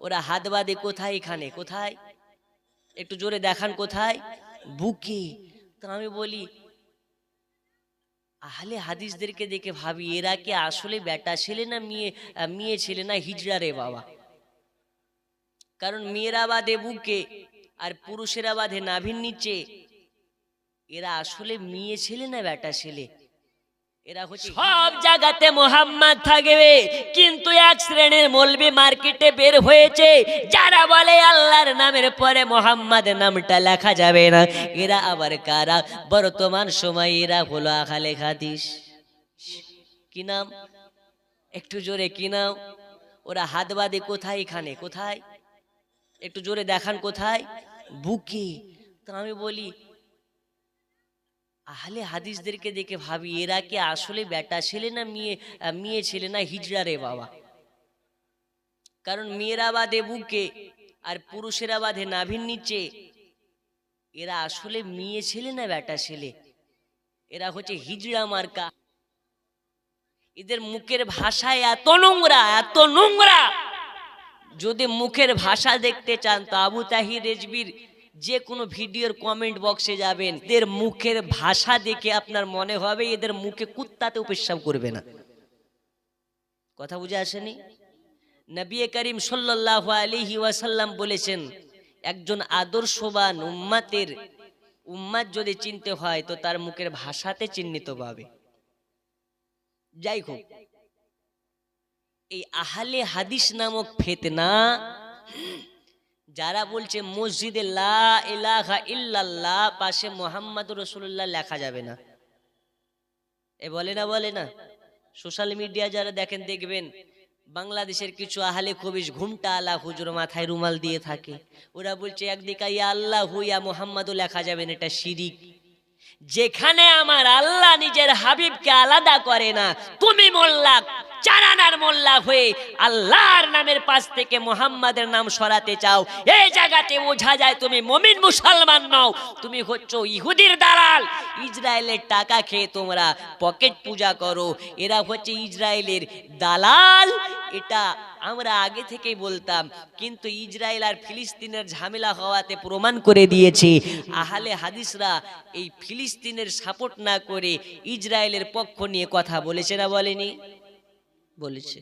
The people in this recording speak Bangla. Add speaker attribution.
Speaker 1: ওরা হাত বাঁধে কোথায়, এখানে কোথায়? একটু জোরে দেখান কোথায়? বুকে। তো আমি বলি, আহলে হাদিসদেরকে দেখে ভাবি, এরা কি আসলে বেটা ছেলে না মেয়ে মেয়ে ছেলে না হিজড়া রে বাবা? কারণ মেয়েরা বাঁধে বুকে আর পুরুষেরা বাঁধে নাভির নিচে। এরা আসলে মেয়ে ছেলে না বেটা ছেলে? সব জায়গাতে মোহাম্মদ থাকবে। কিন্তু এক শ্রেণির মলবি মার্কেটে বের হয়েছে। যারা বলে আল্লাহর নামের পরে মোহাম্মদ নামটা লেখা যাবে না। এরা আবার কারা? বর্তমান সময় এরা হলো আখালে হাদিস। কি নাম? একটু জোরে, কি নাম? ওরা হাত বাঁধে কোথায় এখানে? কোথায়? একটু জোরে দেখান কোথায়? বুকে। তো আমি বলি আহলে হাদিসদেরকে দেখে ভাবি এরা কি আসলে বেটা ছেলে না মেয়ে মেয়ে ছেলে না হিজড়া রে বাবা? কারণ মেয়েরা বাঁধে বুকে আর পুরুষেরা বাঁধে নাভির নিচে। এরা আসলে মেয়ে ছেলে না বেটা ছেলে। এরা হচ্ছে হিজড়া মার্কা। এদের মুখের ভাষায় এত নোংরা এত নোংরা। যদি মুখের ভাষা দেখতে চান তো আবু তাহির রেজবির যে কোনো ভিডিওর কমেন্ট বক্সে যাবেন। এদের মুখের ভাষা দেখে আপনার মনে হবে এদের মুখে কুত্তাতে পেশাব করবে না। কথা বুঝে আসেনি? নবী করিম সাল্লাল্লাহু আলাইহি ওয়াসাল্লাম বলেছেন, একজন আদর্শবান উম্মাতের উম্মাত যদি চিনতে হয়, তো তার মুখের ভাষাতে চিহ্নিত পাবে যাই হোক এই আহলে হাদিস নামক ফেতনা যারা বলছে মসজিদে পাশে মোহাম্মদ রসুল্লাহ লেখা যাবে না। এ বলে না বলে না। সোশ্যাল মিডিয়া যারা দেখেন, দেখবেন, বাংলাদেশের কিছু আহলে কবিস ঘুমটা আলা হুজুর মাথায় রুমাল দিয়ে থাকে। ওরা বলছে, একদিকে ইয়া আল্লাহ হুইয়া মোহাম্মদও লেখা যাবে না, এটা শিরিক। যেখানে আমার আল্লাহ নিজের হাবিবকে আলাদা করে না, তুমি মোল্লা চারানার মোল্লা হয়ে আল্লাহর নামের পাশ থেকে মোহাম্মদের নাম সরাতে চাও। এই জায়গাতে বোঝা যায় তুমি মমিন মুসলমান নও। তুমি হচ্ছ ইহুদির দালাল। ইসরায়েলের টাকা খেয়ে তোমরা পকেট পূজা করো। এরা হচ্ছে ইসরায়েলের দালাল। এটা আমরা আগে থেকেই বলতাম, কিন্তু ইসরায়েল আর ফিলিস্তিনের ঝামেলা হওয়াতে প্রমাণ করে দিয়েছে। আহলে হাদিসরা এই ফিলিস্তিনের সাপোর্ট না করে ইসরায়েলের পক্ষ নিয়ে কথা বলেছে না বলেনি? বলেছে।